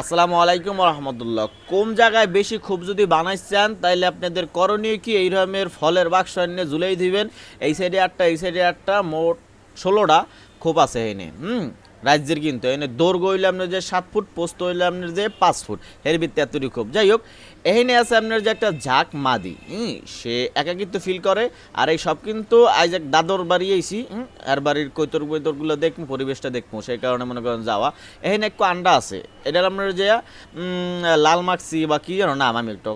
আসসালামু আলাইকুম রহমতুল্লাহ কোন জায়গায় বেশি খুব যদি বানাইছেন, তাইলে আপনাদের করণীয় কি? এই রকমের ফলের বাক্স এনে ঝুলেই দিবেন। এই সাইডে আটটা, এই সাইডে আটটা, মোট ষোলোটা খুব আছে এনে। হুম? রাজ্যের কিন্তু এনে দৈর্ঘ্য হইলে আপনার যে সাত ফুট পোস্ত হইলে আপনার যে পাঁচ ফুট এর ভিত্তি এতটি খুব। যাই হোক এখানে আছে আপনার যে একটা ঝাঁক মাদি হুম? সে একাকিত্ব ফিল করে আর এই সব কিন্তু আজ এক দাদর বাড়ি হুম, আর বাড়ির কৈতর কৈতরগুলো দেখব পরিবেশটা দেখব সেই কারণে মনে করেন যাওয়া। এখানে একটু আন্ডা আছে এটা আপনার যে লাল মাক্সি বা কি জানো নাম আমি একটু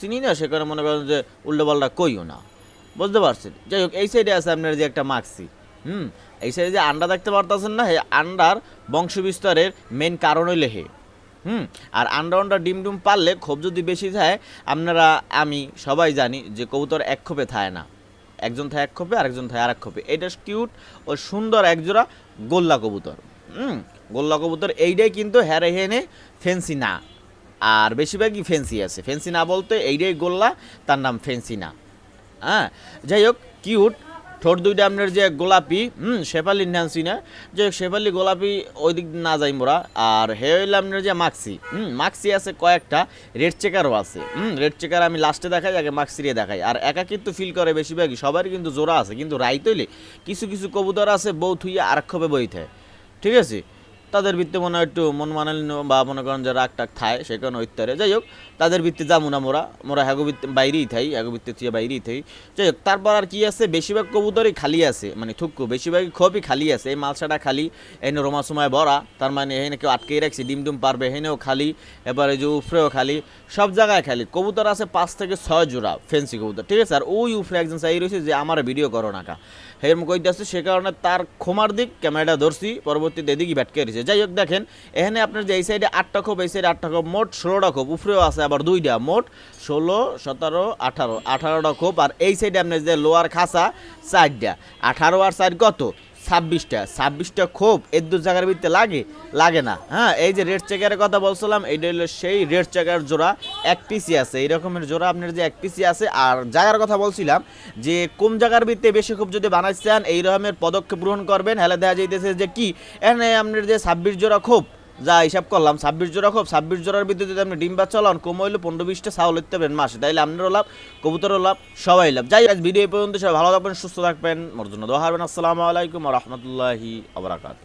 চিনি না সে কারণে মনে করেন যে উল্টো পাল্টা কইও না। বুঝতে পারছেন? যাই হোক এই সাইডে আছে আপনার যে একটা মাক্সি। হুম, এই সাইডে যে আন্ডা দেখতে পারতেছেন না, এই আন্ডার বংশ বিস্তারের মেন কারণ হইলে হে। হুম, আর আন্ডা আন্ডা ডিম ডিম পারলে ক্ষোভ যদি বেশি থাকে, আপনারা, আমি সবাই জানি যে কবুতর এক ক্ষোভে থায় না। একজন থাকে এক ক্ষোভে আরেকজন থাকে আর এক ক্ষোভে এটা কিউট ও সুন্দর একজোড়া গোল্লা কবুতর। হুম, গোল্লা কবুতর এইটাই কিন্তু হ্যারে হেনে ফেন্সি না। আর বেশিরভাগই ফেন্সি আছে। ফেন্সি না বলতে এইটাই গোল্লা, তার নাম ফেন্সি না। হ্যাঁ যাই হোক কিউট ঠোঁট দুইটা আপনার যে গোলাপি, হুম, শেফালি ন্যান্সি না? যে শেফালি গোলাপি ওই দিক না যাই মোরা। আর হে হইলে আপনার যে মাক্সি, হুম, মাক্সি আছে কয়েকটা, রেড চেকারও আছে। হুম, রেড চেকার আমি লাস্টে দেখাই, আগে মাক্সিরে দেখাই। আর একা কিন্তু ফিল করে বেশিরভাগই, সবারই কিন্তু জোড়া আছে। কিন্তু রাইত হইলে কিছু কিছু কবুতর আছে, বউ থুইয়া আর ক্ষোভে বই থাকে ঠিক আছে? তাদের ভিত্তি মনে হয় একটু মন মানালিন বা মনে করেন যে রাগ টাক খায় সে কারণে ইত্যাদি যাই হোক, তাদের ভিত্তি যাব মোরা মোরা হ্যাগো ভিত্তি বাইরেই থাই, হ্যাগো ভিত্তি থেকে বাইরেই থাই। যাই হোক, তারপর আর কি আছে? বেশিরভাগ কবুতরই খালি আছে মানে থুক্কু। বেশিরভাগই খোপই খালি আছে, এই মালসাটা খালি, এনে রোমা সময় ভরা। তার মানে এখানে কেউ আটকেই রাখছি, ডিম ডিম পারবে হেনেও খালি, এবারে যে উফরেও খালি, সব জায়গায় খালি। কবুতর আছে পাঁচ থেকে ছয় জোড়া ফেন্সি কবুতর, ঠিক আছে? আর ওই উফরে একজন চাই রয়েছে যে আমার ভিডিও করো নাকা হেরম কইতে আছে সে কারণে তার ক্ষমার দিক, ক্যামেরাটা ধরছি, পরবর্তীতে এদিকে ব্যাটকে রয়েছে যাই হোক দেখেন, এখানে আপনার যে এই সাইডে আটটা খোপ, এই সাইডে আটটা খোপ, মোট ষোলোটা খোপ, উপরেও আছে আবার দুইটা, মোট ষোলো, সতেরো, আঠারো, আঠারোটা খোপ, আর এই সাইডে আপনার যে লোয়ার খাসা চারটা, আঠারো আর চার কত? ছাব্বিশটা ছাব্বিশটা খোপ এর দু জায়গার ভিতরে লাগে লাগে না। হ্যাঁ এই যে রেড চেকারের কথা বলছিলাম এইটা হলো সেই রেড চেকার জোড়া, এক পিসি আছে, এই রকমের জোড়া, আপনার যে এক পিসি আছে। আর জায়গার কথা বলছিলাম যে, কোন জায়গার ভিত্তিতে বেশি খুব যদি বানাইছেন, এই রকমের পদক্ষেপ গ্রহণ করবেন, হেলে দেখা যাইতেছে যে কি? এখানে আপনার যে ছাব্বিশ জোড়া খোপ যা হিসাব করলাম, ছাব্বিশ জোড়া খুব ছাব্বিশ জোড়ার ভিতরে যদি আপনি ডিম বা চলান কম হইলে পনেরো বিশটা চাউল লিখতে পারেন মাসে। তাইলে আপনারও লাভ কবুতরও লাভ, সবাই লাভ। যাই আজ ভিডিও পর্যন্ত সবাই ভালো থাকবেন, সুস্থ থাকবেন, মোর জন্য দোয়া হারবেন। আসসালামু আলাইকুম রহমতুল্লাহি আবরাকাত